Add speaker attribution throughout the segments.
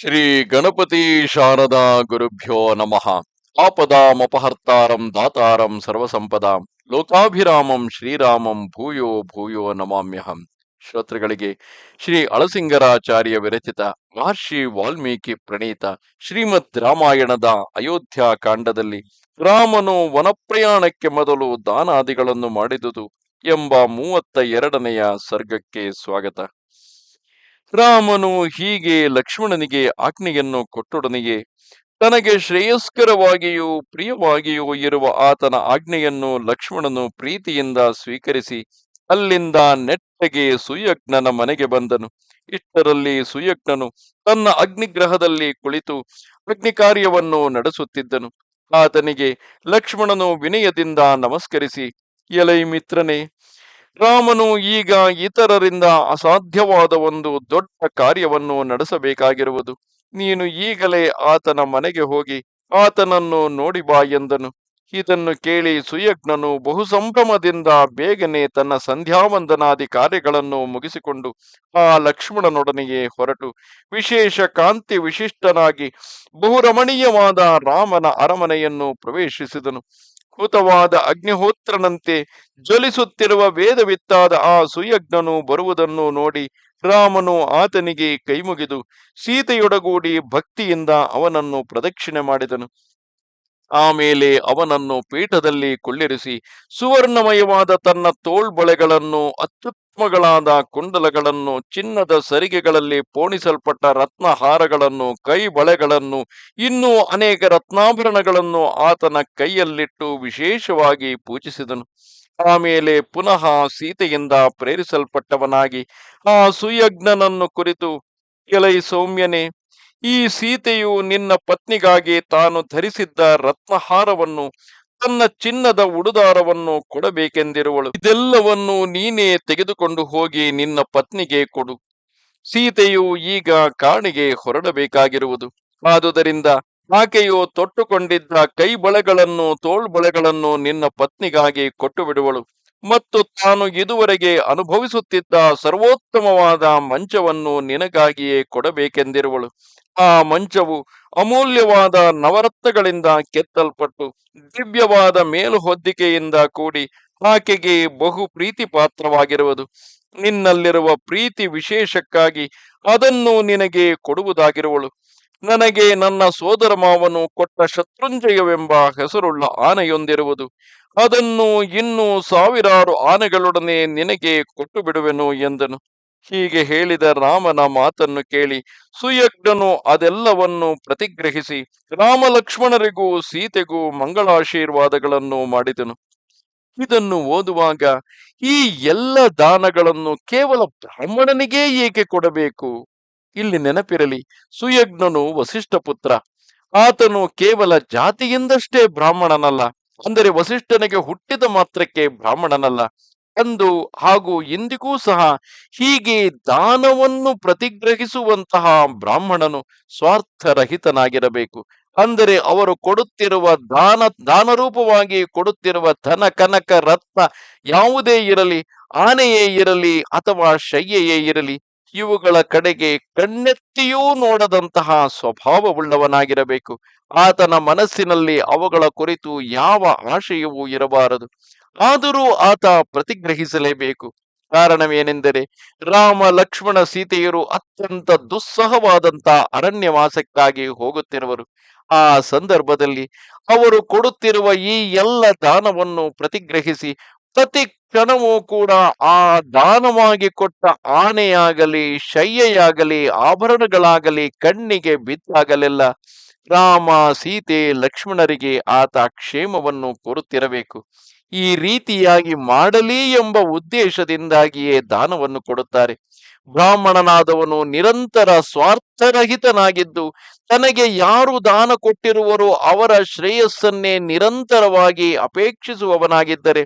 Speaker 1: ಶ್ರೀ ಗಣಪತಿ ಶಾರದಾ ಗುರುಭ್ಯೋ ನಮಃ. ಆಪದಾಮಪಹರ್ತಾರಂ ದಾತಾರಂ ಸರ್ವಸಂಪದ. ಲೋಕಾಭಿರಾಮಂ ಶ್ರೀರಾಮಂ ಭೂಯೋ ಭೂಯೋ ನಮಾಮ್ಯಹಂ. ಶ್ರೋತೃಗಳಿಗೆ ಶ್ರೀ ಅಳಸಿಂಗರಾಚಾರ್ಯ ವಿರಚಿತ ಮಹರ್ಷಿ ವಾಲ್ಮೀಕಿ ಪ್ರಣೀತ ಶ್ರೀಮದ್ ರಾಮಾಯಣದ ಅಯೋಧ್ಯ ಕಾಂಡದಲ್ಲಿ ರಾಮನು ವನಪ್ರಯಾಣಕ್ಕೆ ಮೊದಲು ದಾನಾದಿಗಳನ್ನು ಮಾಡಿದುದು ಎಂಬ ಮೂವತ್ತ ಎರಡನೆಯ ಸರ್ಗಕ್ಕೆ ಸ್ವಾಗತ. ರಾಮನು ಹೀಗೆ ಲಕ್ಷ್ಮಣನಿಗೆ ಆಜ್ಞೆಯನ್ನು ಕೊಟ್ಟೊಡನೆಯೇ, ತನಗೆ ಶ್ರೇಯಸ್ಕರವಾಗಿಯೂ ಪ್ರಿಯವಾಗಿಯೂ ಇರುವ ಆತನ ಆಜ್ಞೆಯನ್ನು ಲಕ್ಷ್ಮಣನು ಪ್ರೀತಿಯಿಂದ ಸ್ವೀಕರಿಸಿ, ಅಲ್ಲಿಂದ ನೆಟ್ಟಗೆ ಸುಯಜ್ಞನ ಮನೆಗೆ ಬಂದನು. ಇಷ್ಟರಲ್ಲಿ ಸುಯಜ್ಞನು ತನ್ನ ಅಗ್ನಿಗ್ರಹದಲ್ಲಿ ಕುಳಿತು ಅಗ್ನಿ ಕಾರ್ಯವನ್ನು ನಡೆಸುತ್ತಿದ್ದನು. ಆತನಿಗೆ ಲಕ್ಷ್ಮಣನು ವಿನಯದಿಂದ ನಮಸ್ಕರಿಸಿ, ಎಲೈ ಮಿತ್ರನೇ ರಾಮನು ಈಗ ಇತರರಿಂದ ಅಸಾಧ್ಯವಾದ ಒಂದು ದೊಡ್ಡ ಕಾರ್ಯವನ್ನು ನಡೆಸಬೇಕಾಗಿರುವುದು. ನೀನು ಈಗಲೇ ಆತನ ಮನೆಗೆ ಹೋಗಿ ಆತನನ್ನು ನೋಡಿ ಬಾ ಎಂದನು. ಇದನ್ನು ಕೇಳಿ ಸುಯಜ್ಞನು ಬಹು ಸಂಭ್ರಮದಿಂದ ಬೇಗನೆ ತನ್ನ ಸಂಧ್ಯಾವಂದನಾದಿ ಕಾರ್ಯಗಳನ್ನು ಮುಗಿಸಿಕೊಂಡು ಆ ಲಕ್ಷ್ಮಣನೊಡನೆಯೇ ಹೊರಟು. ವಿಶೇಷ ಕಾಂತಿ ವಿಶಿಷ್ಟನಾಗಿ ಬಹುರಮಣೀಯವಾದ ರಾಮನ ಅರಮನೆಯನ್ನು ಪ್ರವೇಶಿಸಿದನು. ಹುತವಾದ ಅಗ್ನಿಹೋತ್ರನಂತೆ ಜ್ವಲಿಸುತ್ತಿರುವ ವೇದವಿತ್ತಾದ ಆ ಸುಯಜ್ಞನು ಬರುವುದನ್ನು ನೋಡಿ ರಾಮನು ಆತನಿಗೆ ಕೈಮುಗಿದು ಸೀತೆಯೊಡಗೂಡಿ ಭಕ್ತಿಯಿಂದ ಅವನನ್ನು ಪ್ರದಕ್ಷಿಣೆ ಮಾಡಿದನು. ಆಮೇಲೆ ಅವನನ್ನು ಪೀಠದಲ್ಲಿ ಕುಳ್ಳಿರಿಸಿ ಸುವರ್ಣಮಯವಾದ ತನ್ನ ತೋಳ್ಬಳೆಗಳನ್ನು ಅತ್ಯುತ್ತಮಗಳಾದ ಕುಂಡಲಗಳನ್ನು, ಚಿನ್ನದ ಸರಿಗೆಗಳಲ್ಲಿ ಪೋಣಿಸಲ್ಪಟ್ಟ ರತ್ನಹಾರಗಳನ್ನು ಕೈ ಬಳೆಗಳನ್ನು ಇನ್ನೂ ಅನೇಕ ರತ್ನಾಭರಣಗಳನ್ನು ಆತನ ಕೈಯಲ್ಲಿಟ್ಟು ವಿಶೇಷವಾಗಿ ಪೂಜಿಸಿದನು. ಆಮೇಲೆ ಪುನಃ ಸೀತೆಯಿಂದ ಪ್ರೇರಿಸಲ್ಪಟ್ಟವನಾಗಿ ಆ ಸುಯಜ್ಞನನ್ನು ಕುರಿತು, ಎಲೈ ಸೌಮ್ಯನೇ, ಈ ಸೀತೆಯು ನಿನ್ನ ಪತ್ನಿಗಾಗಿ ತಾನು ಧರಿಸಿದ್ದ ರತ್ನಹಾರವನ್ನು ತನ್ನ ಚಿನ್ನದ ಉಡುದಾರವನ್ನು ಕೊಡಬೇಕೆಂದಿರುವಳು. ಇದೆಲ್ಲವನ್ನು ನೀನೇ ತೆಗೆದುಕೊಂಡು ಹೋಗಿ ನಿನ್ನ ಪತ್ನಿಗೆ ಕೊಡು. ಸೀತೆಯು ಈಗ ಕಾಣಿಗೆ ಹೊರಡಬೇಕಾಗಿರುವುದು. ಆದುದರಿಂದ ಆಕೆಯು ತೊಟ್ಟುಕೊಂಡಿದ್ದ ಕೈ ಬಳೆಗಳನ್ನು ತೋಳ್ಬಳೆಗಳನ್ನು ನಿನ್ನ ಪತ್ನಿಗಾಗಿ ಕೊಟ್ಟು ಬಿಡುವಳು ಮತ್ತು ತಾನು ಇದುವರೆಗೆ ಅನುಭವಿಸುತ್ತಿದ್ದ ಸರ್ವೋತ್ತಮವಾದ ಮಂಚವನ್ನು ನಿನಗಾಗಿಯೇ ಕೊಡಬೇಕೆಂದಿರುವಳು. ಆ ಮಂಚವು ಅಮೂಲ್ಯವಾದ ನವರತ್ನಗಳಿಂದ ಕೆತ್ತಲ್ಪಟ್ಟು ದಿವ್ಯವಾದ ಮೇಲು ಹೊದ್ದಿಕೆಯಿಂದ ಕೂಡಿ ಆಕೆಗೆ ಬಹು ಪ್ರೀತಿ ಪಾತ್ರವಾಗಿರುವುದು ನಿನ್ನಲ್ಲಿರುವ ಪ್ರೀತಿ ವಿಶೇಷಕ್ಕಾಗಿ ಅದನ್ನು ನಿನಗೆ ಕೊಡುವುದಾಗಿರುವಳು. ನನಗೆ ನನ್ನ ಸೋದರ ಮಾವನು ಕೊಟ್ಟ ಶತ್ರುಂಜಯವೆಂಬ ಹೆಸರುಳ್ಳ ಆನೆಯೊಂದಿರುವುದು. ಅದನ್ನು ಇನ್ನೂ ಸಾವಿರಾರು ಆನೆಗಳೊಡನೆ ನಿನಗೆ ಕೊಟ್ಟು ಬಿಡುವೆನು ಎಂದನು. ಹೀಗೆ ಹೇಳಿದ ರಾಮನ ಮಾತನ್ನು ಕೇಳಿ ಸುಯಜ್ಞನು ಅದೆಲ್ಲವನ್ನು ಪ್ರತಿಗ್ರಹಿಸಿ ರಾಮ ಲಕ್ಷ್ಮಣರಿಗೂ ಸೀತೆಗೂ ಮಂಗಳಾಶೀರ್ವಾದಗಳನ್ನು ಮಾಡಿದನು. ಇದನ್ನು ಓದುವಾಗ ಈ ಎಲ್ಲ ದಾನಗಳನ್ನು ಕೇವಲ ಬ್ರಾಹ್ಮಣನಿಗೇ ಏಕೆ ಕೊಡಬೇಕು? ಇಲ್ಲಿ ನೆನಪಿರಲಿ ಸುಯಜ್ಞನು ವಸಿಷ್ಠ ಪುತ್ರ. ಆತನು ಕೇವಲ ಜಾತಿಯಿಂದಷ್ಟೇ ಬ್ರಾಹ್ಮಣನಲ್ಲ, ಅಂದರೆ ವಸಿಷ್ಠನಿಗೆ ಹುಟ್ಟಿದ ಮಾತ್ರಕ್ಕೆ ಬ್ರಾಹ್ಮಣನಲ್ಲ. ಅಂದು ಹಾಗೂ ಇಂದಿಗೂ ಸಹ ಹೀಗೆ ದಾನವನ್ನು ಪ್ರತಿಗ್ರಹಿಸುವಂತಹ ಬ್ರಾಹ್ಮಣನು ಸ್ವಾರ್ಥರಹಿತನಾಗಿರಬೇಕು. ಅಂದರೆ ಅವರು ಕೊಡುತ್ತಿರುವ ದಾನ, ದಾನರೂಪವಾಗಿ ಕೊಡುತ್ತಿರುವ ಧನ, ಕನಕ, ರತ್ನ ಯಾವುದೇ ಇರಲಿ, ಆನೆಯೇ ಇರಲಿ ಅಥವಾ ಶಯ್ಯೆಯೇ ಇರಲಿ, ಇವುಗಳ ಕಡೆಗೆ ಕಣ್ಣೆತ್ತಿಯೂ ನೋಡದಂತಹ ಸ್ವಭಾವವುಳ್ಳವನಾಗಿರಬೇಕು. ಆತನ ಮನಸ್ಸಿನಲ್ಲಿ ಅವುಗಳ ಕುರಿತು ಯಾವ ಆಶಯವೂ ಇರಬಾರದು. ಆದರೂ ಆತ ಪ್ರತಿಗ್ರಹಿಸಲೇಬೇಕು. ಕಾರಣವೇನೆಂದರೆ ರಾಮ, ಲಕ್ಷ್ಮಣ, ಸೀತೆಯರು ಅತ್ಯಂತ ದುಸ್ಸಹವಾದಂತ ಅರಣ್ಯವಾಸಕ್ಕಾಗಿ ಹೋಗುತ್ತಿರುವರು. ಆ ಸಂದರ್ಭದಲ್ಲಿ ಅವರು ಕೊಡುತ್ತಿರುವ ಈ ಎಲ್ಲ ದಾನವನ್ನು ಪ್ರತಿಗ್ರಹಿಸಿ ಪ್ರತಿ ಕ್ಷಣವೂ ಕೂಡ ಆ ದಾನವಾಗಿ ಕೊಟ್ಟ ಆನೆಯಾಗಲಿ, ಶಯ್ಯೆಯಾಗಲಿ, ಆಭರಣಗಳಾಗಲಿ ಕಣ್ಣಿಗೆ ಬಿದ್ದಾಗಲೆಲ್ಲ ರಾಮ, ಸೀತೆ, ಲಕ್ಷ್ಮಣರಿಗೆ ಆತ ಕ್ಷೇಮವನ್ನು ಕೋರುತ್ತಿರಬೇಕು ಈ ರೀತಿಯಾಗಿ ಮಾಡಲಿ ಎಂಬ ಉದ್ದೇಶದಿಂದಾಗಿಯೇ ದಾನವನ್ನು ಕೊಡುತ್ತಾರೆ. ಬ್ರಾಹ್ಮಣನಾದವನು ನಿರಂತರ ಸ್ವಾರ್ಥರಹಿತನಾಗಿದ್ದು, ತನಗೆ ಯಾರು ದಾನ ಕೊಟ್ಟಿರುವರೋ ಅವರ ಶ್ರೇಯಸ್ಸನ್ನೇ ನಿರಂತರವಾಗಿ ಅಪೇಕ್ಷಿಸುವವನಾಗಿದ್ದರೆ,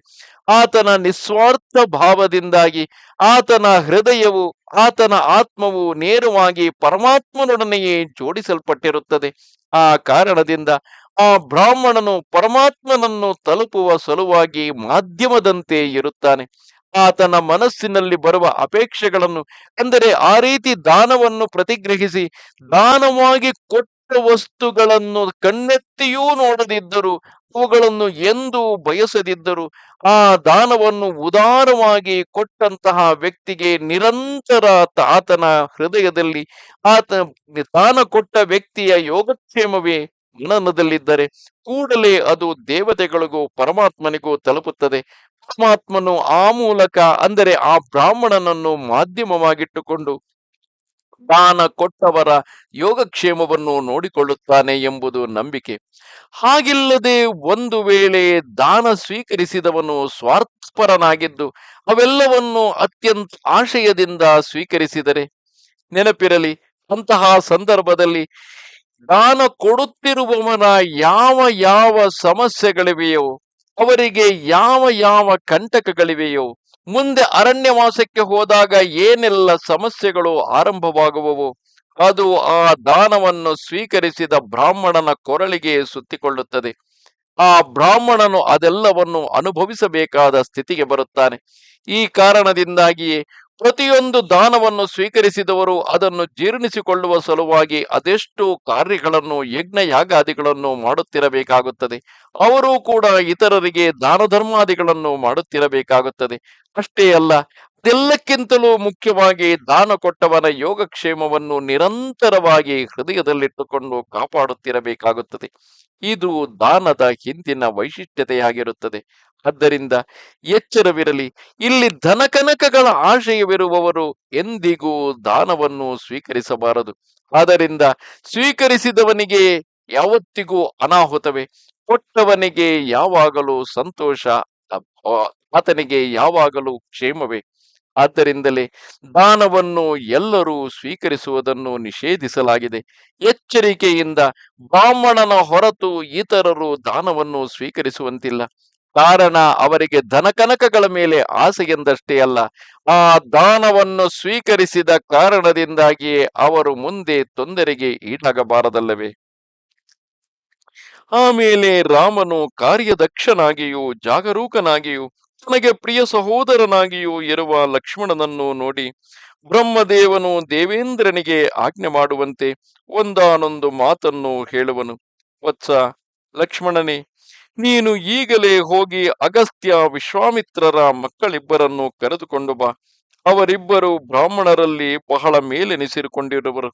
Speaker 1: ಆತನ ನಿಸ್ವಾರ್ಥ ಭಾವದಿಂದಾಗಿ ಆತನ ಹೃದಯವು, ಆತನ ಆತ್ಮವು ನೇರವಾಗಿ ಪರಮಾತ್ಮನೊಡನೆಯೇ ಜೋಡಿಸಲ್ಪಟ್ಟಿರುತ್ತದೆ. ಆ ಕಾರಣದಿಂದ ಆ ಬ್ರಾಹ್ಮಣನು ಪರಮಾತ್ಮನನ್ನು ತಲುಪುವ ಸಲುವಾಗಿ ಮಾಧ್ಯಮದಂತೆ ಇರುತ್ತಾನೆ. ಆತನ ಮನಸ್ಸಿನಲ್ಲಿ ಬರುವ ಅಪೇಕ್ಷೆಗಳನ್ನು, ಅಂದರೆ ಆ ರೀತಿ ದಾನವನ್ನು ಪ್ರತಿಗ್ರಹಿಸಿ ದಾನವಾಗಿ ಕೊಟ್ಟ ವಸ್ತುಗಳನ್ನು ಕಣ್ಣೆತ್ತಿಯೂ ನೋಡದಿದ್ದರು, ಅವುಗಳನ್ನು ಎಂದು ಬಯಸದಿದ್ದರು. ಆ ದಾನವನ್ನು ಉದಾರವಾಗಿ ಕೊಟ್ಟಂತಹ ವ್ಯಕ್ತಿಗೆ ನಿರಂತರ ಆತನ ಹೃದಯದಲ್ಲಿ ಆತ ದಾನ ಕೊಟ್ಟ ವ್ಯಕ್ತಿಯ ಯೋಗಕ್ಷೇಮವೇ ಮನನದಲ್ಲಿದ್ದರೆ ಕೂಡಲೇ ಅದು ದೇವತೆಗಳಿಗೂ ಪರಮಾತ್ಮನಿಗೂ ತಲುಪುತ್ತದೆ. ಪರಮಾತ್ಮನು ಆ ಮೂಲಕ ಅಂದರೆ ಆ ಬ್ರಾಹ್ಮಣನನ್ನು ಮಾಧ್ಯಮವಾಗಿಟ್ಟುಕೊಂಡು ದಾನ ಕೊಟ್ಟವರ ಯೋಗಕ್ಷೇಮವನ್ನು ನೋಡಿಕೊಳ್ಳುತ್ತಾನೆ ಎಂಬುದು ನಂಬಿಕೆ. ಹಾಗಿಲ್ಲದೆ ಒಂದು ವೇಳೆ ದಾನ ಸ್ವೀಕರಿಸಿದವನು ಸ್ವಾರ್ಥಪರನಾಗಿದ್ದು, ಅವೆಲ್ಲವನ್ನು ಅತ್ಯಂತ ಆಶಯದಿಂದ ಸ್ವೀಕರಿಸಿದರೆ ನೆನಪಿರಲಿ, ಅಂತಹ ಸಂದರ್ಭದಲ್ಲಿ ದಾನ ಕೊಡುತ್ತಿರುವವನ ಯಾವ ಯಾವ ಸಮಸ್ಯೆಗಳಿವೆಯೋ, ಅವರಿಗೆ ಯಾವ ಯಾವ ಕಂಟಕಗಳಿವೆಯೋ ಮುಂದೆ ಅರಣ್ಯವಾಸಕ್ಕೆ ಹೋದಾಗ ಏನೆಲ್ಲ ಸಮಸ್ಯೆಗಳು ಆರಂಭವಾಗುವವು? ಅದು ಆ ದಾನವನ್ನು ಸ್ವೀಕರಿಸಿದ ಬ್ರಾಹ್ಮಣನ ಕೊರಳಿಗೆ ಸುತ್ತಿಕೊಳ್ಳುತ್ತದೆ. ಆ ಬ್ರಾಹ್ಮಣನು ಅದೆಲ್ಲವನ್ನು ಅನುಭವಿಸಬೇಕಾದ ಸ್ಥಿತಿಗೆ ಬರುತ್ತಾನೆ. ಈ ಕಾರಣದಿಂದಾಗಿಯೇ ಪ್ರತಿಯೊಂದು ದಾನವನ್ನು ಸ್ವೀಕರಿಸಿದವರು ಅದನ್ನು ಜೀರ್ಣಿಸಿಕೊಳ್ಳುವ ಸಲುವಾಗಿ ಅದೆಷ್ಟು ಕಾರ್ಯಗಳನ್ನು ಯಜ್ಞ ಯಾಗಾದಿಗಳನ್ನು ಮಾಡುತ್ತಿರಬೇಕಾಗುತ್ತದೆ. ಅವರು ಕೂಡ ಇತರರಿಗೆ ದಾನ ಧರ್ಮಾದಿಗಳನ್ನು ಮಾಡುತ್ತಿರಬೇಕಾಗುತ್ತದೆ. ಅಷ್ಟೇ ಅಲ್ಲ ಅದೆಲ್ಲಕ್ಕಿಂತಲೂ ಮುಖ್ಯವಾಗಿ ದಾನ ಕೊಟ್ಟವನ ಯೋಗಕ್ಷೇಮವನ್ನು ನಿರಂತರವಾಗಿ ಹೃದಯದಲ್ಲಿಟ್ಟುಕೊಂಡು ಕಾಪಾಡುತ್ತಿರಬೇಕಾಗುತ್ತದೆ. ಇದು ದಾನದ ಹಿಂದಿನ ವೈಶಿಷ್ಟ್ಯತೆಯಾಗಿರುತ್ತದೆ. ಆದ್ದರಿಂದ ಎಚ್ಚರವಿರಲಿ. ಇಲ್ಲಿ ಧನಕನಕಗಳ ಆಶಯವಿರುವವರು ಎಂದಿಗೂ ದಾನವನ್ನು ಸ್ವೀಕರಿಸಬಾರದು. ಆದ್ದರಿಂದ ಸ್ವೀಕರಿಸಿದವನಿಗೆ ಯಾವತ್ತಿಗೂ ಅನಾಹುತವೇ. ಕೊಟ್ಟವನಿಗೆ ಯಾವಾಗಲೂ ಸಂತೋಷ ಆತನಿಗೆ ಯಾವಾಗಲೂ ಕ್ಷೇಮವೇ. ಆದ್ದರಿಂದಲೇ ದಾನವನ್ನು ಎಲ್ಲರೂ ಸ್ವೀಕರಿಸುವುದನ್ನು ನಿಷೇಧಿಸಲಾಗಿದೆ. ಎಚ್ಚರಿಕೆಯಿಂದ ಬ್ರಾಹ್ಮಣನ ಹೊರತು ಇತರರು ದಾನವನ್ನು ಸ್ವೀಕರಿಸುವಂತಿಲ್ಲ. ಕಾರಣ ಅವರಿಗೆ ಧನಕನಕಗಳ ಮೇಲೆ ಆಸೆ ಎಂದಷ್ಟೇ ಅಲ್ಲ, ಆ ದಾನವನ್ನು ಸ್ವೀಕರಿಸಿದ ಕಾರಣದಿಂದಾಗಿಯೇ ಅವರು ಮುಂದೆ ತೊಂದರೆಗೆ ಈಡಾಗಬಾರದಲ್ಲವೇ? ಆಮೇಲೆ ರಾಮನು ಕಾರ್ಯದಕ್ಷನಾಗಿಯೂ ಜಾಗರೂಕನಾಗಿಯೂ ತನಗೆ ಪ್ರಿಯ ಸಹೋದರನಾಗಿಯೂ ಇರುವ ಲಕ್ಷ್ಮಣನನ್ನು ನೋಡಿ ಬ್ರಹ್ಮದೇವನು ದೇವೇಂದ್ರನಿಗೆ ಆಜ್ಞೆ ಮಾಡುವಂತೆ ಒಂದಾನೊಂದು ಮಾತನ್ನು ಹೇಳುವನು. ವತ್ಸ ಲಕ್ಷ್ಮಣನೇ, ನೀನು ಈಗಲೇ ಹೋಗಿ ಅಗಸ್ತ್ಯ ವಿಶ್ವಾಮಿತ್ರರ ಮಕ್ಕಳಿಬ್ಬರನ್ನು ಕರೆದುಕೊಂಡು ಬಾ. ಅವರಿಬ್ಬರು ಬ್ರಾಹ್ಮಣರಲ್ಲಿ ಬಹಳ ಮೇಲೆನಿಸಿರುಕೊಂಡಿರುವರು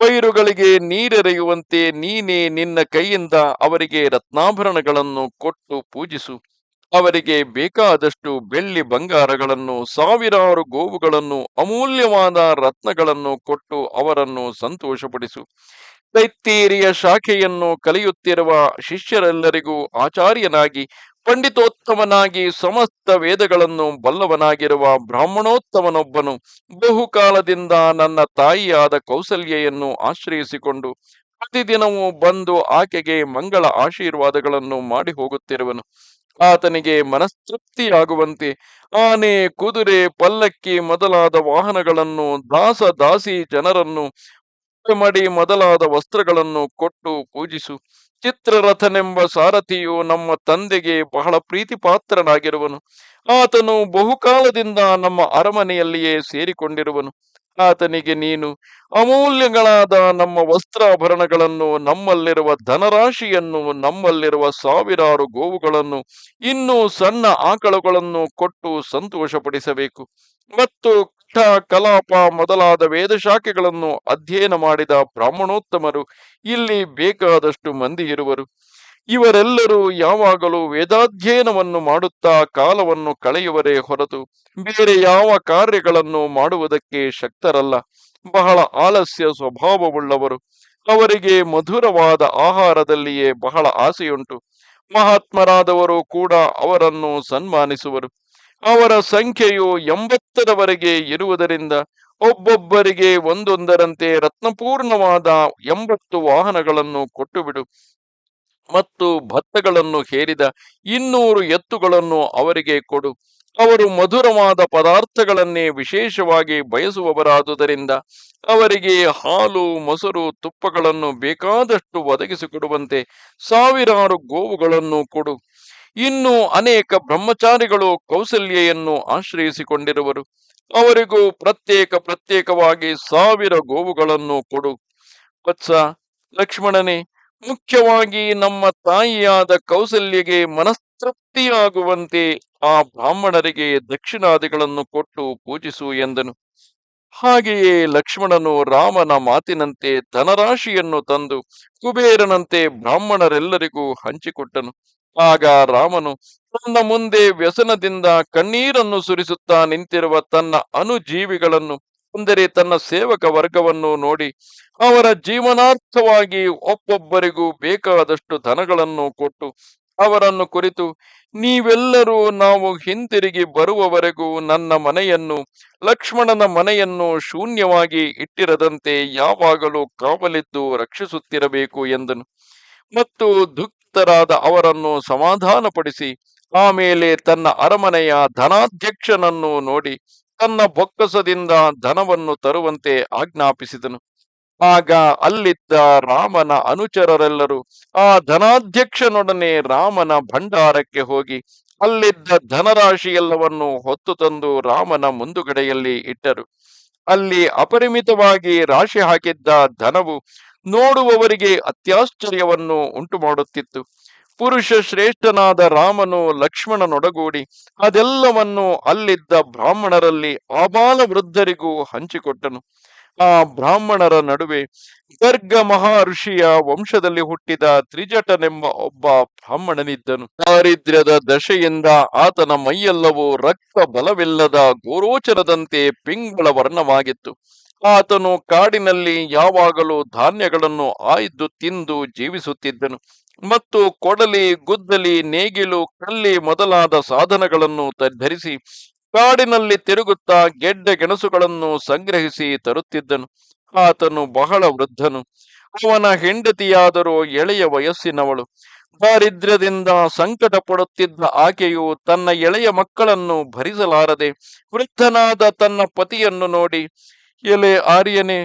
Speaker 1: ಪೈರುಗಳಿಗೆ ನೀರೆರೆಯುವಂತೆ ನೀನೇ ನಿನ್ನ ಕೈಯಿಂದ ಅವರಿಗೆ ರತ್ನಾಭರಣಗಳನ್ನು ಕೊಟ್ಟು ಪೂಜಿಸು. ಅವರಿಗೆ ಬೇಕಾದಷ್ಟು ಬೆಳ್ಳಿ ಬಂಗಾರಗಳನ್ನು, ಸಾವಿರಾರು ಗೋವುಗಳನ್ನು, ಅಮೂಲ್ಯವಾದ ರತ್ನಗಳನ್ನು ಕೊಟ್ಟು ಅವರನ್ನು ಸಂತೋಷಪಡಿಸು. ಶಾಖೆಯನ್ನು ಕಲಿಯುತ್ತಿರುವ ಶಿಷ್ಯರೆಲ್ಲರಿಗೂ ಆಚಾರ್ಯನಾಗಿ, ಪಂಡಿತೋತ್ತಮನಾಗಿ ಸಮಸ್ತ ವೇದಗಳನ್ನು ಬಲ್ಲವನಾಗಿರುವ ಬ್ರಾಹ್ಮಣೋತ್ತಮನೊಬ್ಬನು ಬಹುಕಾಲದಿಂದ ನನ್ನ ತಾಯಿಯಾದ ಕೌಸಲ್ಯೆಯನ್ನು ಆಶ್ರಯಿಸಿಕೊಂಡು ಪ್ರತಿದಿನವೂ ಬಂದು ಆಕೆಗೆ ಮಂಗಳ ಆಶೀರ್ವಾದಗಳನ್ನು ಮಾಡಿ ಹೋಗುತ್ತಿರುವನು ಆತನಿಗೆ ಮನಸ್ತೃಪ್ತಿಯಾಗುವಂತೆ ಆನೆ, ಕುದುರೆ, ಪಲ್ಲಕ್ಕಿ ಮೊದಲಾದ ವಾಹನಗಳನ್ನು, ದಾಸ, ದಾಸಿ ಜನರನ್ನು ಮಡಿ ಮೊದಲಾದ ವಸ್ತ್ರಗಳನ್ನು ಕೊಟ್ಟು ಪೂಜಿಸು. ಚಿತ್ರರಥನೆಂಬ ಸಾರಥಿಯು ನಮ್ಮ ತಂದೆಗೆ ಬಹಳ ಪ್ರೀತಿ ಪಾತ್ರನಾಗಿರುವನು ಆತನು ಬಹುಕಾಲದಿಂದ ನಮ್ಮ ಅರಮನೆಯಲ್ಲಿಯೇ ಸೇರಿಕೊಂಡಿರುವನು. ಆತನಿಗೆ ನೀನು ಅಮೂಲ್ಯಗಳಾದ ನಮ್ಮ ವಸ್ತ್ರಾಭರಣಗಳನ್ನು, ನಮ್ಮಲ್ಲಿರುವ ಧನರಾಶಿಯನ್ನು, ನಮ್ಮಲ್ಲಿರುವ ಸಾವಿರಾರು ಗೋವುಗಳನ್ನು, ಇನ್ನೂ ಸಣ್ಣ ಆಕಳುಗಳನ್ನು ಕೊಟ್ಟು ಸಂತೋಷಪಡಿಸಬೇಕು. ಮತ್ತು ಕಠ ಕಲಾಪ ಮೊದಲಾದ ವೇದಶಾಖೆಗಳನ್ನು ಅಧ್ಯಯನ ಮಾಡಿದ ಬ್ರಾಹ್ಮಣೋತ್ತಮರು ಇಲ್ಲಿ ಬೇಕಾದಷ್ಟು ಮಂದಿ ಇರುವರು. ಇವರೆಲ್ಲರೂ ಯಾವಾಗಲೂ ವೇದಾಧ್ಯಯನವನ್ನು ಮಾಡುತ್ತಾ ಕಾಲವನ್ನು ಕಳೆಯುವರೇ ಹೊರತು ಬೇರೆ ಯಾವ ಕಾರ್ಯಗಳನ್ನು ಮಾಡುವುದಕ್ಕೆ ಶಕ್ತರಲ್ಲ. ಬಹಳ ಆಲಸ್ಯ ಸ್ವಭಾವವುಳ್ಳವರು. ಅವರಿಗೆ ಮಧುರವಾದ ಆಹಾರದಲ್ಲಿಯೇ ಬಹಳ ಆಸೆಯುಂಟು. ಮಹಾತ್ಮರಾದವರು ಕೂಡ ಅವರನ್ನು ಸನ್ಮಾನಿಸುವರು. ಅವರ ಸಂಖ್ಯೆಯು ಎಂಬತ್ತರವರೆಗೆ ಇರುವುದರಿಂದ ಒಬ್ಬೊಬ್ಬರಿಗೆ ಒಂದೊಂದರಂತೆ ರತ್ನಪೂರ್ಣವಾದ ಎಂಬತ್ತು ವಾಹನಗಳನ್ನು ಕೊಟ್ಟುಬಿಡು. ಮತ್ತು ಭತ್ತಗಳನ್ನು ಹೇರಿದ ಇನ್ನೂರು ಎತ್ತುಗಳನ್ನು ಅವರಿಗೆ ಕೊಡು. ಅವರು ಮಧುರವಾದ ಪದಾರ್ಥಗಳನ್ನೇ ವಿಶೇಷವಾಗಿ ಬಯಸುವವರಾದುದರಿಂದ ಅವರಿಗೆ ಹಾಲು, ಮೊಸರು, ತುಪ್ಪಗಳನ್ನು ಬೇಕಾದಷ್ಟು ಒದಗಿಸಿಕೊಡುವಂತೆ ಸಾವಿರಾರು ಗೋವುಗಳನ್ನು ಕೊಡು. ಇನ್ನು ಅನೇಕ ಬ್ರಹ್ಮಚಾರಿಗಳು ಕೌಸಲ್ಯೆಯನ್ನು ಆಶ್ರಯಿಸಿಕೊಂಡಿರುವರು. ಅವರಿಗೂ ಪ್ರತ್ಯೇಕ ಪ್ರತ್ಯೇಕವಾಗಿ ಸಾವಿರ ಗೋವುಗಳನ್ನು ಕೊಡು. ವತ್ಸ ಲಕ್ಷ್ಮಣನೇ ಮುಖ್ಯವಾಗಿ ನಮ್ಮ ತಾಯಿಯಾದ ಕೌಸಲ್ಯಗೆ ಮನಸ್ತೃಪ್ತಿಯಾಗುವಂತೆ ಆ ಬ್ರಾಹ್ಮಣರಿಗೆ ದಕ್ಷಿಣಾದಿಗಳನ್ನು ಕೊಟ್ಟು ಪೂಜಿಸು ಎಂದನು. ಹಾಗೆಯೇ ಲಕ್ಷ್ಮಣನು ರಾಮನ ಮಾತಿನಂತೆ ಧನರಾಶಿಯನ್ನು ತಂದು ಕುಬೇರನಂತೆ ಬ್ರಾಹ್ಮಣರೆಲ್ಲರಿಗೂ ಹಂಚಿಕೊಟ್ಟನು. ಆಗ ರಾಮನು ತನ್ನ ಮುಂದೆ ವ್ಯಸನದಿಂದ ಕಣ್ಣೀರನ್ನು ಸುರಿಸುತ್ತಾ ನಿಂತಿರುವ ತನ್ನ ಅನುಜೀವಿಗಳನ್ನು ಅಂದರೆ ತನ್ನ ಸೇವಕ ವರ್ಗವನ್ನು ನೋಡಿ ಅವರ ಜೀವನಾರ್ಥವಾಗಿ ಒಬ್ಬೊಬ್ಬರಿಗೂ ಬೇಕಾದಷ್ಟು ಧನಗಳನ್ನು ಕೊಟ್ಟು ಅವರನ್ನು ಕುರಿತು, ನೀವೆಲ್ಲರೂ ನಾವು ಹಿಂತಿರುಗಿ ಬರುವವರೆಗೂ ನನ್ನ ಮನೆಯನ್ನು, ಲಕ್ಷ್ಮಣನ ಮನೆಯನ್ನು ಶೂನ್ಯವಾಗಿ ಇಟ್ಟಿರದಂತೆ ಯಾವಾಗಲೂ ಕಾವಲಿದ್ದು ರಕ್ಷಿಸುತ್ತಿರಬೇಕು ಎಂದನು. ಮತ್ತು ದುಃಖಿತರಾದ ಅವರನ್ನು ಸಮಾಧಾನಪಡಿಸಿ, ಆಮೇಲೆ ತನ್ನ ಅರಮನೆಯ ಧನಾಧ್ಯಕ್ಷನನ್ನು ನೋಡಿ ತನ್ನ ಬೊಕ್ಕಸದಿಂದ ಧನವನ್ನು ತರುವಂತೆ ಆಜ್ಞಾಪಿಸಿದನು. ಆಗ ಅಲ್ಲಿದ್ದ ರಾಮನ ಅನುಚರರೆಲ್ಲರೂ ಆ ಧನಾಧ್ಯಕ್ಷನೊಡನೆ ರಾಮನ ಭಂಡಾರಕ್ಕೆ ಹೋಗಿ ಅಲ್ಲಿದ್ದ ಧನರಾಶಿಯೆಲ್ಲವನ್ನು ಹೊತ್ತು ತಂದು ರಾಮನ ಮುಂದುಗಡೆಯಲ್ಲಿ ಇಟ್ಟರು. ಅಲ್ಲಿ ಅಪರಿಮಿತವಾಗಿ ರಾಶಿ ಹಾಕಿದ್ದ ಧನವು ನೋಡುವವರಿಗೆ ಅತ್ಯಾಶ್ಚರ್ಯವನ್ನು ಉಂಟು ಮಾಡುತ್ತಿತ್ತು ಪುರುಷ ಶ್ರೇಷ್ಠನಾದ ರಾಮನು ಲಕ್ಷ್ಮಣನೊಡಗೂಡಿ ಅದೆಲ್ಲವನ್ನು ಅಲ್ಲಿದ್ದ ಬ್ರಾಹ್ಮಣರಲ್ಲಿ ಆಬಾಲ ವೃದ್ಧರಿಗೂ ಹಂಚಿಕೊಟ್ಟನು. ಆ ಬ್ರಾಹ್ಮಣರ ನಡುವೆ ಗರ್ಗ ಮಹರ್ಷಿಯ ವಂಶದಲ್ಲಿ ಹುಟ್ಟಿದ ತ್ರಿಜಟನೆಂಬ ಒಬ್ಬ ಬ್ರಾಹ್ಮಣನಿದ್ದನು. ದಾರಿದ್ರ್ಯದ ದಶೆಯಿಂದ ಆತನ ಮೈಯೆಲ್ಲವೂ ರಕ್ತ ಬಲವಿಲ್ಲದ ಗೋರೋಚರದಂತೆ ಪಿಂಗಳ ವರ್ಣವಾಗಿತ್ತು. ಆತನು ಕಾಡಿನಲ್ಲಿ ಯಾವಾಗಲೂ ಧಾನ್ಯಗಳನ್ನು ಆಯ್ದು ತಿಂದು ಜೀವಿಸುತ್ತಿದ್ದನು. ಮತ್ತು ಕೊಡಲಿ, ಗುದ್ದಲಿ, ನೇಗಿಲು, ಕಲ್ಲಿ ಮೊದಲಾದ ಸಾಧನಗಳನ್ನು ಧರಿಸಿ ಕಾಡಿನಲ್ಲಿ ತಿರುಗುತ್ತಾ ಗೆಡ್ಡೆ ಗೆಣಸುಗಳನ್ನು ಸಂಗ್ರಹಿಸಿ ತರುತ್ತಿದ್ದನು. ಆತನು ಬಹಳ ವೃದ್ಧನು. ಅವನ ಹೆಂಡತಿಯಾದರೂ ಎಳೆಯ ವಯಸ್ಸಿನವಳು. ದಾರಿದ್ರ್ಯದಿಂದ ಸಂಕಟ ಪಡುತ್ತಿದ್ದ ಆಕೆಯು ತನ್ನ ಎಳೆಯ ಮಕ್ಕಳನ್ನು ಭರಿಸಲಾರದೆ ವೃದ್ಧನಾದ ತನ್ನ ಪತಿಯನ್ನು ನೋಡಿ ಎಲೆ ಆರ್ಯನೆ,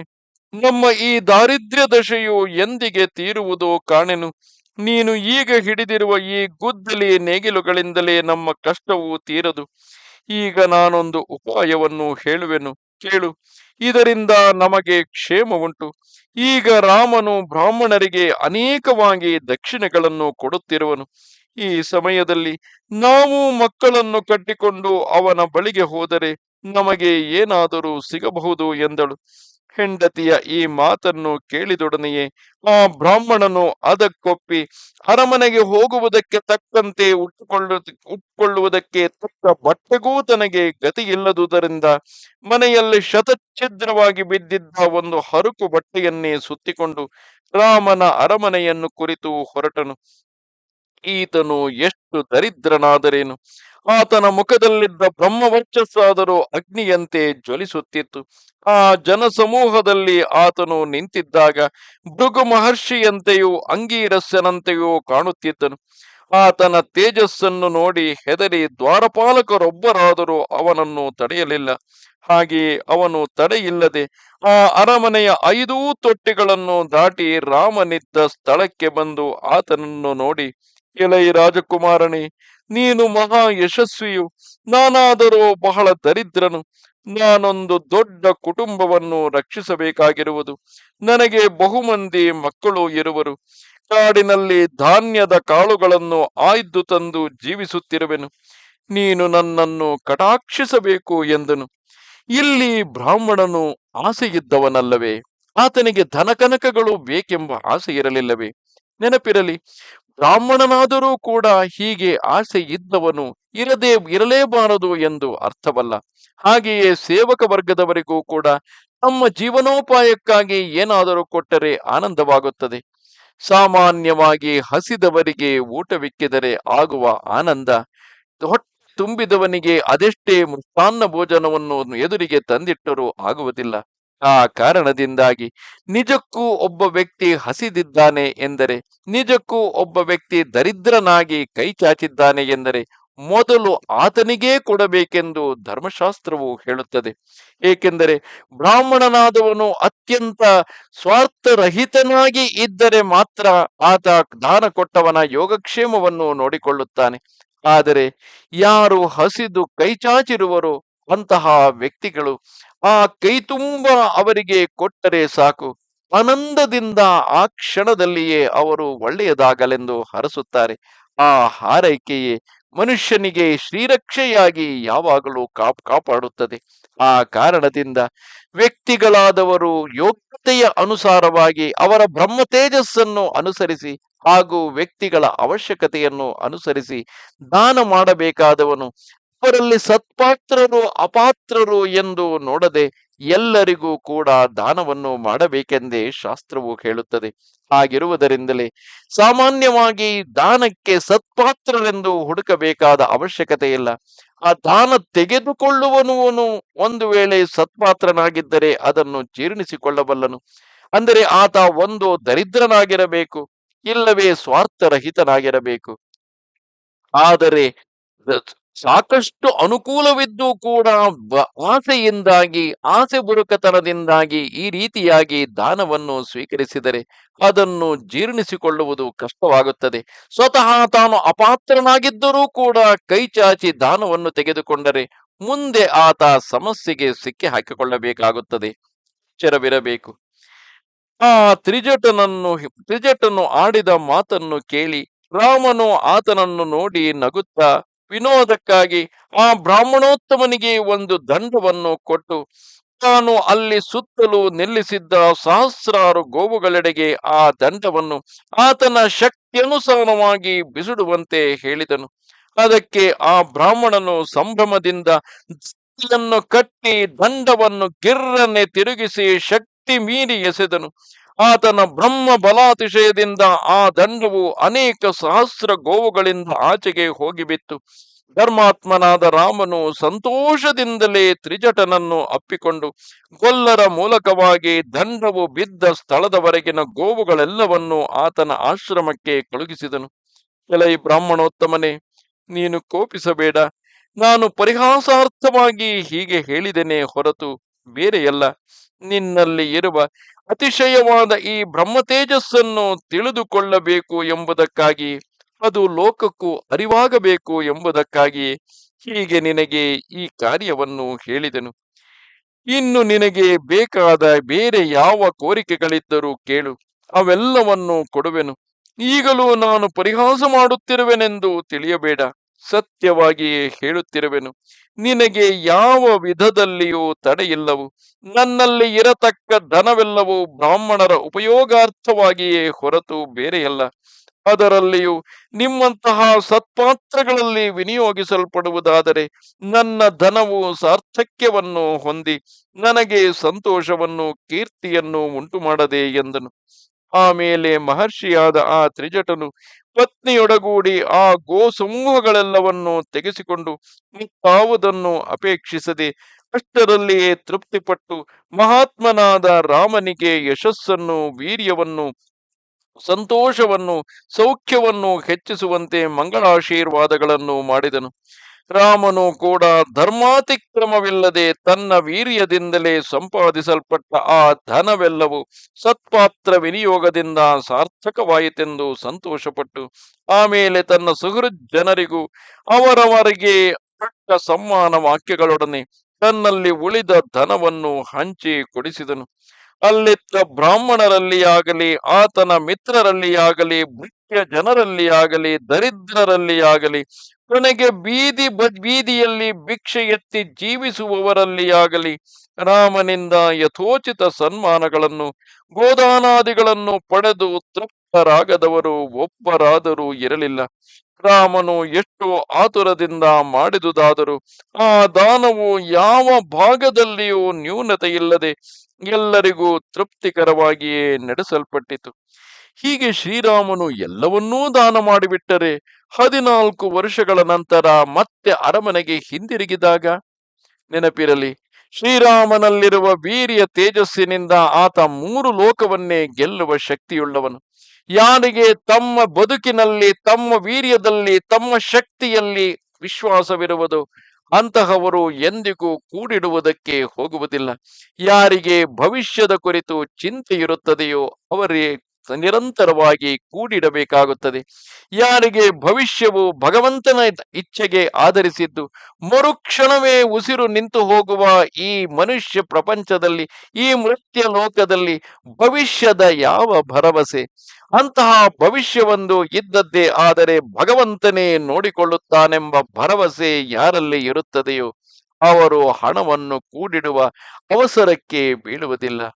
Speaker 1: ನಮ್ಮ ಈ ದಾರಿದ್ರ್ಯ ದಶೆಯು ಎಂದಿಗೆ ತೀರುವುದೋ ಕಾಣೆನು. ನೀನು ಈಗ ಹಿಡಿದಿರುವ ಈ ಗುದ್ದಲಿ ನೇಗಿಲುಗಳಿಂದಲೇ ನಮ್ಮ ಕಷ್ಟವು ತೀರದು. ಈಗ ನಾನೊಂದು ಉಪಾಯವನ್ನು ಹೇಳುವೆನು. ಕೇಳು. ಇದರಿಂದ ನಮಗೆ ಕ್ಷೇಮ ಉಂಟು ಈಗ ರಾಮನು ಬ್ರಾಹ್ಮಣರಿಗೆ ಅನೇಕವಾಗಿ ದಕ್ಷಿಣೆಗಳನ್ನು ಕೊಡುತ್ತಿರುವನು. ಈ ಸಮಯದಲ್ಲಿ ನಾವು ಮಕ್ಕಳನ್ನು ಕಟ್ಟಿಕೊಂಡು ಅವನ ಬಳಿಗೆ ಹೋದರೆ ನಮಗೆ ಏನಾದರೂ ಸಿಗಬಹುದು ಎಂದಳು. ಹೆಂಡತಿಯ ಈ ಮಾತನ್ನು ಕೇಳಿದೊಡನೆಯೇ ಆ ಬ್ರಾಹ್ಮಣನು ಅದಕ್ಕೊಪ್ಪಿ, ಅರಮನೆಗೆ ಹೋಗುವುದಕ್ಕೆ ತಕ್ಕಂತೆ ಉಟ್ಟುಕೊಳ್ಳು ಉಟ್ಕೊಳ್ಳುವುದಕ್ಕೆ ತಕ್ಕ ಬಟ್ಟೆಗೂ ತನಗೆ ಗತಿಯಿಲ್ಲದುದರಿಂದ ಮನೆಯಲ್ಲಿ ಶತಛಿದ್ರವಾಗಿ ಬಿದ್ದಿದ್ದ ಒಂದು ಹರುಕು ಬಟ್ಟೆಯನ್ನೇ ಸುತ್ತಿಕೊಂಡು ರಾಮನ ಅರಮನೆಯನ್ನು ಕುರಿತು ಹೊರಟನು. ಈತನು ಎಷ್ಟು ದರಿದ್ರನಾದರೇನು? ಆತನ ಮುಖದಲ್ಲಿದ್ದ ಬ್ರಹ್ಮವರ್ಚಸ್ಸಾದರೂ ಅಗ್ನಿಯಂತೆ ಜ್ವಲಿಸುತ್ತಿತ್ತು. ಆ ಜನಸಮೂಹದಲ್ಲಿ ಆತನು ನಿಂತಿದ್ದಾಗ ಭೃಗು ಮಹರ್ಷಿಯಂತೆಯೂ ಅಂಗೀರಸ್ಯನಂತೆಯೂ ಕಾಣುತ್ತಿದ್ದನು. ಆತನ ತೇಜಸ್ಸನ್ನು ನೋಡಿ ಹೆದರಿ ದ್ವಾರಪಾಲಕರೊಬ್ಬರಾದರೂ ಅವನನ್ನು ತಡೆಯಲಿಲ್ಲ. ಹಾಗೆಯೇ ಅವನು ತಡೆಯಿಲ್ಲದೆ ಆ ಅರಮನೆಯ ಐದೂ ತೊಟ್ಟಿಗಳನ್ನು ದಾಟಿ ರಾಮನಿದ್ದ ಸ್ಥಳಕ್ಕೆ ಬಂದು ಆತನನ್ನು ನೋಡಿ, ಎಲೈ ರಾಜಕುಮಾರನೇ ನೀನು ಮಹಾ ಯಶಸ್ವಿಯು. ನಾನಾದರೂ ಬಹಳ ದರಿದ್ರನು. ನಾನೊಂದು ದೊಡ್ಡ ಕುಟುಂಬವನ್ನು ರಕ್ಷಿಸಬೇಕಾಗಿರುವುದು. ನನಗೆ ಬಹುಮಂದಿ ಮಕ್ಕಳು ಇರುವರು. ಕಾಡಿನಲ್ಲಿ ಧಾನ್ಯದ ಕಾಳುಗಳನ್ನು ಆಯ್ದು ತಂದು ಜೀವಿಸುತ್ತಿರುವೆನು. ನೀನು ನನ್ನನ್ನು ಕಟಾಕ್ಷಿಸಬೇಕು ಎಂದನು. ಇಲ್ಲಿ ಬ್ರಾಹ್ಮಣನು ಆಸೆಯಿದ್ದವನಲ್ಲವೇ? ಆತನಿಗೆ ಧನಕನಕಗಳು ಬೇಕೆಂಬ ಆಸೆ ಇರಲಿಲ್ಲವೇ? ನೆನಪಿರಲಿ ಬ್ರಾಹ್ಮಣನಾದರೂ ಕೂಡ ಹೀಗೆ ಆಸೆ ಇದ್ದವನು ಇರದೇ, ಇರಲೇಬಾರದು ಎಂದು ಅರ್ಥವಲ್ಲ. ಹಾಗೆಯೇ ಸೇವಕ ವರ್ಗದವರಿಗೂ ಕೂಡ ತಮ್ಮ ಜೀವನೋಪಾಯಕ್ಕಾಗಿ ಏನಾದರೂ ಕೊಟ್ಟರೆ ಆನಂದವಾಗುತ್ತದೆ. ಸಾಮಾನ್ಯವಾಗಿ ಹಸಿದವರಿಗೆ ಊಟವಿಕ್ಕಿದರೆ ಆಗುವ ಆನಂದ, ಹೊಟ್ಟೆ ತುಂಬಿದವನಿಗೆ ಅದೆಷ್ಟೇ ಮೃಷ್ಟಾನ್ನ ಭೋಜನವನ್ನು ಎದುರಿಗೆ ತಂದಿಟ್ಟರೂ ಆಗುವುದಿಲ್ಲ. ಆ ಕಾರಣದಿಂದಾಗಿ ನಿಜಕ್ಕೂ ಒಬ್ಬ ವ್ಯಕ್ತಿ ಹಸಿದಿದ್ದಾನೆ ಎಂದರೆ, ನಿಜಕ್ಕೂ ಒಬ್ಬ ವ್ಯಕ್ತಿ ದರಿದ್ರನಾಗಿ ಕೈ ಚಾಚಿದ್ದಾನೆ ಎಂದರೆ, ಮೊದಲು ಆತನಿಗೇ ಕೊಡಬೇಕೆಂದು ಧರ್ಮಶಾಸ್ತ್ರವು ಹೇಳುತ್ತದೆ. ಏಕೆಂದರೆ, ಬ್ರಾಹ್ಮಣನಾದವನು ಅತ್ಯಂತ ಸ್ವಾರ್ಥರಹಿತನಾಗಿ ಇದ್ದರೆ ಮಾತ್ರ ಆತ ದಾನ ಕೊಟ್ಟವನ ಯೋಗಕ್ಷೇಮವನ್ನು ನೋಡಿಕೊಳ್ಳುತ್ತಾನೆ. ಆದರೆ, ಯಾರು ಹಸಿದು ಕೈಚಾಚಿರುವರೋ ಅಂತಹ ವ್ಯಕ್ತಿಗಳು ಆ ಕೈ ತುಂಬ ಅವರಿಗೆ ಕೊಟ್ಟರೆ ಸಾಕು. ಆನಂದದಿಂದ ಆ ಕ್ಷಣದಲ್ಲಿಯೇ ಅವರು ಒಳ್ಳೆಯದಾಗಲೆಂದು ಹರಸುತ್ತಾರೆ. ಆ ಹಾರೈಕೆಯೇ ಮನುಷ್ಯನಿಗೆ ಶ್ರೀರಕ್ಷೆಯಾಗಿ ಯಾವಾಗಲೂ ಕಾಪ್, ಕಾಪಾಡುತ್ತದೆ. ಆ ಕಾರಣದಿಂದ ವ್ಯಕ್ತಿಗಳಾದವರು ಯೋಗ್ಯತೆಯ ಅನುಸಾರವಾಗಿ ಅವರ ಬ್ರಹ್ಮ ತೇಜಸ್ಸನ್ನು ಅನುಸರಿಸಿ ಹಾಗೂ ವ್ಯಕ್ತಿಗಳ ಅವಶ್ಯಕತೆಯನ್ನು ಅನುಸರಿಸಿ ದಾನ ಮಾಡಬೇಕಾದವನು ಅವರಲ್ಲಿ ಸತ್ಪಾತ್ರರು ಅಪಾತ್ರರು ಎಂದು ನೋಡದೆ ಎಲ್ಲರಿಗೂ ಕೂಡ ದಾನವನ್ನು ಮಾಡಬೇಕೆಂದೇ ಶಾಸ್ತ್ರವು ಹೇಳುತ್ತದೆ. ಹಾಗಿರುವುದರಿಂದಲೇ ಸಾಮಾನ್ಯವಾಗಿ ದಾನಕ್ಕೆ ಸತ್ಪಾತ್ರರೆಂದು ಹುಡುಕಬೇಕಾದ ಅವಶ್ಯಕತೆ ಇಲ್ಲ ಆ ದಾನ ತೆಗೆದುಕೊಳ್ಳುವನು ಒಂದು ವೇಳೆ ಸತ್ಪಾತ್ರನಾಗಿದ್ದರೆ ಅದನ್ನು ಜೀರ್ಣಿಸಿಕೊಳ್ಳಬಲ್ಲನು. ಅಂದರೆ ಆತ ಒಂದು ದರಿದ್ರನಾಗಿರಬೇಕು, ಇಲ್ಲವೇ ಸ್ವಾರ್ಥರಹಿತನಾಗಿರಬೇಕು. ಆದರೆ ಸಾಕಷ್ಟು ಅನುಕೂಲವಿದ್ದು ಕೂಡ ಆಸೆಯಿಂದಾಗಿ, ಆಸೆ ಬುರುಕತನದಿಂದಾಗಿ ಈ ರೀತಿಯಾಗಿ ದಾನವನ್ನು ಸ್ವೀಕರಿಸಿದರೆ ಅದನ್ನು ಜೀರ್ಣಿಸಿಕೊಳ್ಳುವುದು ಕಷ್ಟವಾಗುತ್ತದೆ. ಸ್ವತಃ ತಾನು ಅಪಾತ್ರನಾಗಿದ್ದರೂ ಕೂಡ ಕೈಚಾಚಿ ದಾನವನ್ನು ತೆಗೆದುಕೊಂಡರೆ ಮುಂದೆ ಆತ ಸಮಸ್ಯೆಗೆ ಸಿಕ್ಕಿ ಹಾಕಿಕೊಳ್ಳಬೇಕಾಗುತ್ತದೆ. ಎಚ್ಚರವಿರಬೇಕು. ಆ ತ್ರಿಜಟನನ್ನು, ತ್ರಿಜಟನು ಆಡಿದ ಮಾತನ್ನು ಕೇಳಿ ರಾಮನು ಆತನನ್ನು ನೋಡಿ ನಗುತ್ತಾ ವಿನೋದಕ್ಕಾಗಿ ಆ ಬ್ರಾಹ್ಮಣೋತ್ತಮನಿಗೆ ಒಂದು ದಂಡವನ್ನು ಕೊಟ್ಟು ತಾನು ಅಲ್ಲಿ ಸುತ್ತಲೂ ನಿಲ್ಲಿಸಿದ್ದ ಸಹಸ್ರಾರು ಗೋವುಗಳೆಡೆಗೆ ಆ ದಂಡವನ್ನು ಆತನ ಶಕ್ತಿಯನುಸಾರವಾಗಿ ಬಿಸಿಡುವಂತೆ ಹೇಳಿದನು. ಅದಕ್ಕೆ ಆ ಬ್ರಾಹ್ಮಣನು ಸಂಭ್ರಮದಿಂದ ಕಟ್ಟಿ ದಂಡವನ್ನು ಗಿರ್ರನೆ ತಿರುಗಿಸಿ ಶಕ್ತಿ ಮೀರಿ ಎಸೆದನು. ಆತನ ಬ್ರಹ್ಮ ಬಲಾತಿಶಯದಿಂದ ಆ ದಂಡವು ಅನೇಕ ಸಹಸ್ರ ಗೋವುಗಳಿಂದ ಆಚೆಗೆ ಹೋಗಿಬಿತ್ತು. ಧರ್ಮಾತ್ಮನಾದ ರಾಮನು ಸಂತೋಷದಿಂದಲೇ ತ್ರಿಜಟನನ್ನು ಅಪ್ಪಿಕೊಂಡು ಗೊಲ್ಲರ ಮೂಲಕವಾಗಿ ದಂಡವು ಬಿದ್ದ ಸ್ಥಳದವರೆಗಿನ ಗೋವುಗಳೆಲ್ಲವನ್ನೂ ಆತನ ಆಶ್ರಮಕ್ಕೆ ಕಳುಹಿಸಿದನು. ಕೆಲೈ ಬ್ರಾಹ್ಮಣೋತ್ತಮನೇ, ನೀನು ಕೋಪಿಸಬೇಡ. ನಾನು ಪರಿಹಾಸಾರ್ಥವಾಗಿ ಹೀಗೆ ಹೇಳಿದೆನೆ ಹೊರತು ಬೇರೆಯಲ್ಲ. ನಿನ್ನಲ್ಲಿ ಇರುವ ಅತಿಶಯವಾದ ಈ ಬ್ರಹ್ಮ ತೇಜಸ್ಸನ್ನು ತಿಳಿದುಕೊಳ್ಳಬೇಕು ಎಂಬುದಕ್ಕಾಗಿ, ಅದು ಲೋಕಕ್ಕೂ ಅರಿವಾಗಬೇಕು ಎಂಬುದಕ್ಕಾಗಿ ಹೀಗೆ ನಿನಗೆ ಈ ಕಾರ್ಯವನ್ನು ಹೇಳಿದೆನು. ಇನ್ನು ನಿನಗೆ ಬೇಕಾದ ಬೇರೆ ಯಾವ ಕೋರಿಕೆಗಳಿದ್ದರೂ ಕೇಳು, ಅವೆಲ್ಲವನ್ನು ಕೊಡುವೆನು. ಈಗಲೂ ನಾನು ಪರಿಹಾಸ ಮಾಡುತ್ತಿರುವೆನೆಂದು ತಿಳಿಯಬೇಡ, ಸತ್ಯವಾಗಿಯೇ ಹೇಳುತ್ತಿರುವೆನು. ನಿನಗೆ ಯಾವ ವಿಧದಲ್ಲಿಯೂ ತಡೆಯಿಲ್ಲವು. ನನ್ನಲ್ಲಿ ಇರತಕ್ಕ ಧನವೆಲ್ಲವೂ ಬ್ರಾಹ್ಮಣರ ಉಪಯೋಗಾರ್ಥವಾಗಿಯೇ ಹೊರತು ಬೇರೆಯಲ್ಲ. ಅದರಲ್ಲಿಯೂ ನಿಮ್ಮಂತಹ ಸತ್ಪಾತ್ರಗಳಲ್ಲಿ ವಿನಿಯೋಗಿಸಲ್ಪಡುವುದಾದರೆ ನನ್ನ ಧನವು ಸಾರ್ಥಕ್ಯವನ್ನು ಹೊಂದಿ ನನಗೆ ಸಂತೋಷವನ್ನು ಕೀರ್ತಿಯನ್ನು ಉಂಟು ಮಾಡದೆ ಎಂದನು ಆಮೇಲೆ ಮಹರ್ಷಿಯಾದ ಆ ತ್ರಿಜಟನು ಪತ್ನಿಯೊಡಗೂಡಿ ಆ ಗೋ ಸಮೂಹಗಳೆಲ್ಲವನ್ನು ತೆಗೆಸಿಕೊಂಡು ಮತ್ತಾವುದನ್ನು ಅಪೇಕ್ಷಿಸದೆ ಅಷ್ಟರಲ್ಲಿಯೇ ತೃಪ್ತಿಪಟ್ಟು ಮಹಾತ್ಮನಾದ ರಾಮನಿಗೆ ಯಶಸ್ಸನ್ನು, ವೀರ್ಯವನ್ನು, ಸಂತೋಷವನ್ನು, ಸೌಖ್ಯವನ್ನು ಹೆಚ್ಚಿಸುವಂತೆ ಮಂಗಳಾಶೀರ್ವಾದಗಳನ್ನು ಮಾಡಿದನು. ರಾಮನು ಕೂಡ ಧರ್ಮಾತಿಕ್ರಮವಿಲ್ಲದೆ ತನ್ನ ವೀರ್ಯದಿಂದಲೇ ಸಂಪಾದಿಸಲ್ಪಟ್ಟ ಆ ಧನವೆಲ್ಲವೂ ಸತ್ಪಾತ್ರ ವಿನಿಯೋಗದಿಂದ ಸಾರ್ಥಕವಾಯಿತೆಂದು ಸಂತೋಷಪಟ್ಟು ಆಮೇಲೆ ತನ್ನ ಸುಹೃದ್ ಜನರಿಗೂ ಅವರವರಿಗೆ ಪಟ್ಟ ಸಮ್ಮಾನ ವಾಕ್ಯಗಳೊಡನೆ ತನ್ನಲ್ಲಿ ಉಳಿದ ಧನವನ್ನು ಹಂಚಿ ಕೊಡಿಸಿದನು. ಅಲ್ಲಿದ್ದ ಬ್ರಾಹ್ಮಣರಲ್ಲಿ ಆಗಲಿ ಆತನ ಮಿತ್ರರಲ್ಲಿ ಆಗಲಿ ಮುಖ್ಯ ಜನರಲ್ಲಿ ಆಗಲಿ ದರಿದ್ರರಲ್ಲಿ ಆಗಲಿ ಕೊನೆಗೆ ಬೀದಿ ಬೀದಿಯಲ್ಲಿ ಭಿಕ್ಷೆ ಎತ್ತಿ ಜೀವಿಸುವವರಲ್ಲಿ ಆಗಲಿ, ರಾಮನಿಂದ ಯಥೋಚಿತ ಸನ್ಮಾನಗಳನ್ನು, ಗೋದಾನಾದಿಗಳನ್ನು ಪಡೆದು ತೃಪ್ತರಾಗದವರು ಒಬ್ಬರಾದರೂ ಇರಲಿಲ್ಲ. ರಾಮನು ಎಷ್ಟು ಆತುರದಿಂದ ಮಾಡಿದುದಾದರೂ ಆ ದಾನವು ಯಾವ ಭಾಗದಲ್ಲಿಯೂ ನ್ಯೂನತೆ ಇಲ್ಲದೆ ಎಲ್ಲರಿಗೂ ತೃಪ್ತಿಕರವಾಗಿಯೇ ನಡೆಸಲ್ಪಟ್ಟಿತು. ಹೀಗೆ ಶ್ರೀರಾಮನು ಎಲ್ಲವನ್ನೂ ದಾನ ಮಾಡಿಬಿಟ್ಟರೆ ಹದಿನಾಲ್ಕು ವರ್ಷಗಳ ನಂತರ ಮತ್ತೆ ಅರಮನೆಗೆ ಹಿಂದಿರುಗಿದಾಗ, ನೆನಪಿರಲಿ, ಶ್ರೀರಾಮನಲ್ಲಿರುವ ವೀರ್ಯ ತೇಜಸ್ಸಿನಿಂದ ಆತ ಮೂರು ಲೋಕವನ್ನೇ ಗೆಲ್ಲುವ ಶಕ್ತಿಯುಳ್ಳವನು. ಯಾರಿಗೆ ತಮ್ಮ ಬದುಕಿನಲ್ಲಿ, ತಮ್ಮ ವೀರ್ಯದಲ್ಲಿ, ತಮ್ಮ ಶಕ್ತಿಯಲ್ಲಿ ವಿಶ್ವಾಸವಿರುವುದು, ಅಂತಹವರು ಎಂದಿಗೂ ಕೂಡಿಡುವುದಕ್ಕೆ ಹೋಗುವುದಿಲ್ಲ. ಯಾರಿಗೆ ಭವಿಷ್ಯದ ಕುರಿತು ಚಿಂತೆ ಇರುತ್ತದೆಯೋ ಅವರೇ ನಿರಂತರವಾಗಿ ಕೂಡಿಡಬೇಕಾಗುತ್ತದೆ. ಯಾರಿಗೆ ಭವಿಷ್ಯವು ಭಗವಂತನ ಇಚ್ಛೆಗೆ ಆಧರಿಸಿದ್ದು, ಮರುಕ್ಷಣವೇ ಉಸಿರು ನಿಂತು ಹೋಗುವ ಈ ಮನುಷ್ಯ ಪ್ರಪಂಚದಲ್ಲಿ, ಈ ಮೃತ್ಯ ಲೋಕದಲ್ಲಿ ಭವಿಷ್ಯದ ಯಾವ ಭರವಸೆ? ಅಂತಹ ಭವಿಷ್ಯವೊಂದು ಇದ್ದದ್ದೇ ಆದರೆ ಭಗವಂತನೇ ನೋಡಿಕೊಳ್ಳುತ್ತಾನೆಂಬ ಭರವಸೆ ಯಾರಲ್ಲಿ ಇರುತ್ತದೆಯೋ, ಅವರು ಹಣವನ್ನು ಕೂಡಿಡುವ ಅವಸರಕ್ಕೆ ಬೀಳುವುದಿಲ್ಲ.